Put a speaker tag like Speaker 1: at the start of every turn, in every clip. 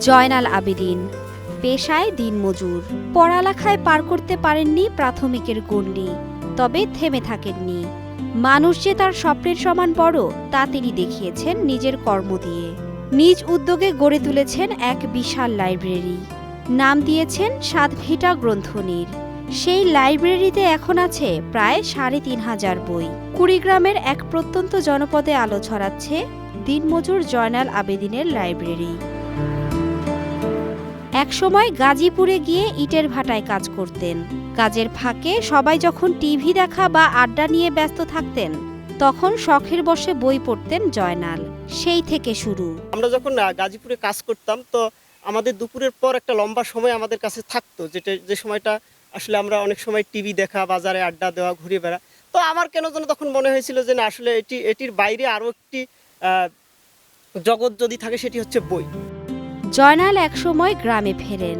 Speaker 1: জয়নাল আবেদিন। পেশায় দিনমজুর। পড়ালেখায় পার করতে পারেননি প্রাথমিকের গণ্ডি, তবে থেমে থাকেননি। মানুষ যে তার স্বপ্নের সমান বড়, তা তিনি দেখিয়েছেন নিজের কর্ম দিয়ে। নিজ উদ্যোগে গড়ে তুলেছেন এক বিশাল লাইব্রেরি। নাম দিয়েছেন সাতভিটা গ্রন্থনীর। সেই লাইব্রেরিতে এখন আছে প্রায় সাড়ে তিন হাজার বই। কুড়িগ্রামের এক প্রত্যন্ত জনপদে আলো ছড়াচ্ছে দিনমজুর জয়নাল আবেদিনের লাইব্রেরি। একসময় গাজীপুরে গিয়ে ইটের ভাটায় কাজ করতেন। কাজের ফাঁকে সবাই যখন টিভি দেখা বা আড্ডা নিয়ে ব্যস্ত থাকতেন, তখন শখের বসে বই পড়তেন জয়নাল। সেই থেকে শুরু।
Speaker 2: আমরা যখন গাজীপুরে কাজ করতাম, তো আমাদের দুপুরের পর একটা লম্বা সময় আমাদের কাছে থাকতো, যেটা, যে সময়টা আসলে আমরা অনেক সময় টিভি দেখা, বাজারে আড্ডা দেওয়া, ঘুরে বেড়া। তো আমার কেন যেন তখন মনে হয়েছিল যে, না, আসলে এটি, এটির বাইরে আরও একটি জগৎ যদি থাকে, সেটি হচ্ছে বই।
Speaker 1: জয়নাল একসময় গ্রামে ফেরেন।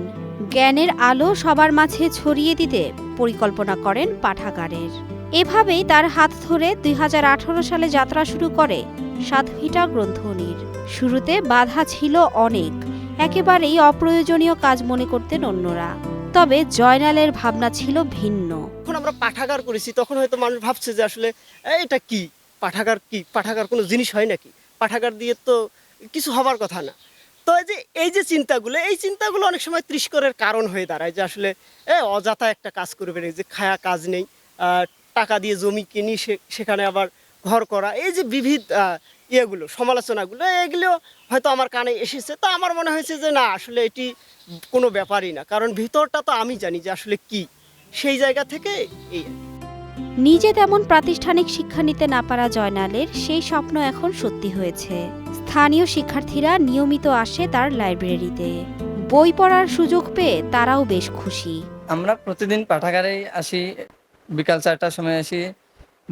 Speaker 1: জ্ঞানের আলো সবার মাঝে ছড়িয়ে দিতে পরিকল্পনা করেন পাঠাগারের। এভাবেই তার হাত ধরে দুই হাজার আঠারো সালে যাত্রা শুরু করে সাতভিটা গ্রন্থনীর। শুরুতে বাধা ছিল অনেক, একেবারেই অপ্রয়োজনীয় কাজ মনে করতেন অন্যরা। তবে জয়নালের ভাবনা ছিল ভিন্ন।
Speaker 2: যখন আমরা পাঠাগার করেছি, তখন হয়তো মানুষ ভাবছে যে আসলে এটা কি? পাঠাগার কি? পাঠাগার কোনো জিনিস হয় নাকি? পাঠাগার দিয়ে তো কিছু হবার কথা না। তো এই যে এই যে চিন্তাগুলো, এই চিন্তাগুলো অনেক সময় তৃষ্করের কারণ হয়ে দাঁড়ায় যে আসলে, এ, অযথা একটা কাজ করবে না যে খায়া কাজ নেই টাকা দিয়ে জমি কিনি সেখানে আবার ঘর করা, এই যে বিবিধ ইয়েগুলো, সমালোচনাগুলো, এগুলো হয়তো আমার কানে এসেছে। তো আমার মনে হয়েছে যে না, আসলে এটি কোনো ব্যাপারই না। কারণ ভিতরটা তো আমি জানি যে আসলে কি। সেই জায়গা থেকে এই
Speaker 1: নিজে তেমন প্রাতিষ্ঠানিক শিক্ষা নিতে না পারা জয়নালের সেই স্বপ্ন এখন সত্যি হয়েছে। স্থানীয় শিক্ষার্থীরা নিয়মিত আসে তার লাইব্রেরিতে। বই পড়ার সুযোগ পেয়ে তারাও বেশ খুশি।
Speaker 3: আমরা প্রতিদিন পাঠাগারে আসি বিকাল চারটার সময় আসি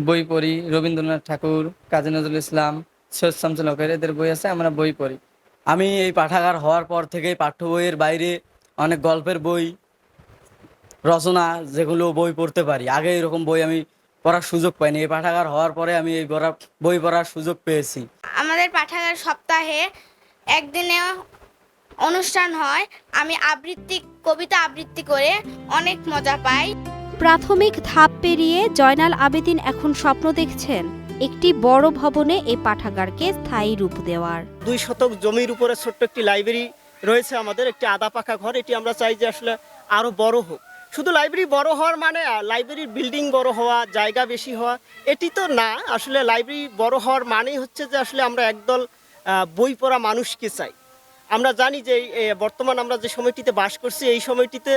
Speaker 3: বই পড়ি রবীন্দ্রনাথ ঠাকুর কাজী নজরুল ইসলাম সৈয়দ শামসুল হকের এদের বই আছে আমরা বই পড়ি।
Speaker 4: আমি এই পাঠাগার হওয়ার পর থেকেই পাঠ্য বইয়ের বাইরে অনেক গল্পের বই রচনা যেগুলো বই পড়তে পারি। আগে এরকম বই আমি পড়ার সুযোগ পাইনি। এই পাঠাগার হওয়ার পরে আমি এই পড়া- বই পড়ার সুযোগ পেয়েছি।
Speaker 5: আমাদের পাঠাগার সপ্তাহে একদিনে অনুষ্ঠান হয়। আমি আবৃত্তি কবিতা আবৃত্তি করে অনেক মজা পাই।
Speaker 1: প্রাথমিক ধাপ পেরিয়ে জয়নাল আবেদিন এখন স্বপ্ন দেখছেন একটি বড় ভবনে এই পাঠাগারকে স্থায়ী রূপ দেওয়ার।
Speaker 2: দুই শতক জমির উপরে ছোট্ট একটি লাইব্রেরি রয়েছে আমাদের একটি আদা পাকা ঘর। এটি আমরা চাই যে আসলে আরও বড় হোক। শুধু লাইব্রেরি বড় হওয়ার মানে লাইব্রেরির বিল্ডিং বড় হওয়া, জায়গা বেশি হওয়া, এটি তো না। আসলে লাইব্রেরি বড় হওয়ার মানেই হচ্ছে যে আসলে আমরা একদল বই পড়া মানুষকে চাই। আমরা জানি যে বর্তমান আমরা যে সময়টিতে বাস করছি, এই সময়টিতে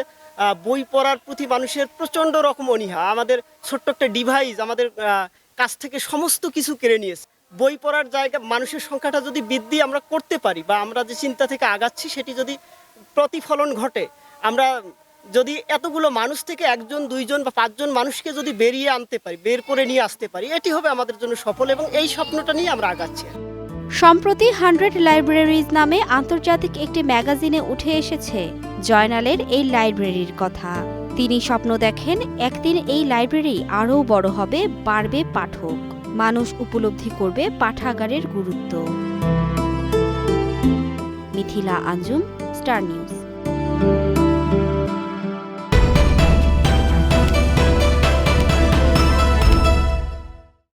Speaker 2: বই পড়ার প্রতি মানুষের প্রচণ্ড রকম অনীহা। আমাদের ছোট্ট একটা ডিভাইস আমাদের কাছ থেকে সমস্ত কিছু কেড়ে নিয়েছে। বই পড়ার জায়গা, মানুষের সংখ্যাটা যদি বৃদ্ধি আমরা করতে পারি বা আমরা যে চিন্তা থেকে আগাচ্ছি, সেটি যদি প্রতিফলন ঘটে, আমরা যদি এতগুলো মানুষ থেকে একজন, দুইজন বা পাঁচজন মানুষকে যদি বেরিয়ে আনতে পারি, বের করে নিয়ে আসতে পারি, এটি হবে আমাদের জন্য সফল এবং এই স্বপ্নটা নিয়ে আমরা আগাচ্ছি।
Speaker 1: সম্প্রতি হান্ড্রেড লাইব্রেরিজ নামে আন্তর্জাতিক একটি ম্যাগাজিনে উঠে এসেছে জয়নালের এই লাইব্রেরির কথা। তিনি স্বপ্ন দেখেন, একদিন এই লাইব্রেরি আরও বড় হবে, বাড়বে পাঠক। মানুষ উপলব্ধি করবে পাঠাগারের গুরুত্ব। Mithila Anjum, star news.